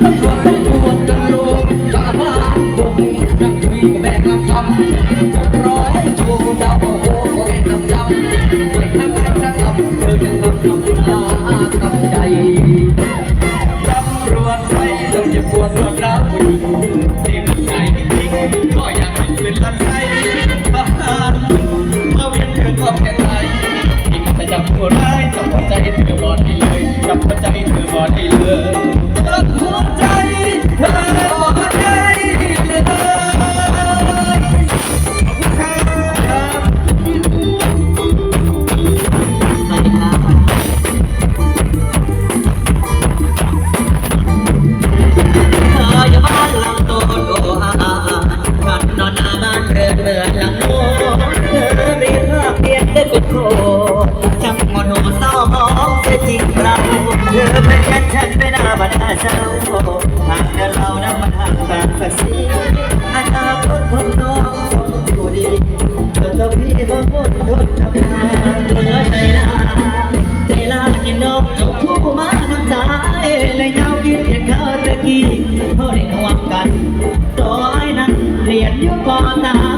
Double. บรรดาเจ้าหากแต่เรานั้นมันห่างกันสักสีอาตาคตของน้องสมอยู่ดีจนตัวพี่ต้องพูดทนทำงานเหลือใจลาใจลากินนมจบผู้มาน้ำตาในเงากินเพียงเธอตะกี้เธอได้หวังกันตัวไอ้นั้นเรียนอยู่ปอตา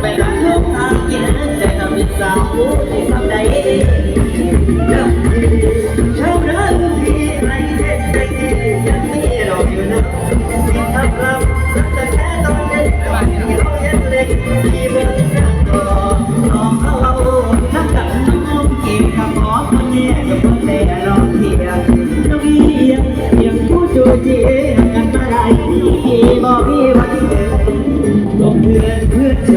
ไปรับลมทางกินใจกับมิตรสาวผู้ที่ทำได้เริ่มเช้าเริ่มทีไรทศใยังมีเราอยู่นะที่ทำรับแต่แค่ตอนเด็ที่เรายงเล็ที่เบิ่งหน้ต่อน้องเขาทักกับน้องน้องกินกับขอคนแย่กับคนเล่ร้ทียงน้อเอียงเอีงผู้จูจกันมาได้ที่บอกมีวันเดิ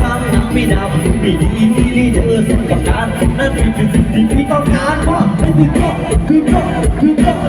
ข้างทั้งไม่ดาวมีดีลีเธอสมกับการนั่นคือสิ่งที่พี่ต้องการเพราไม่คือก็คือก็คือก็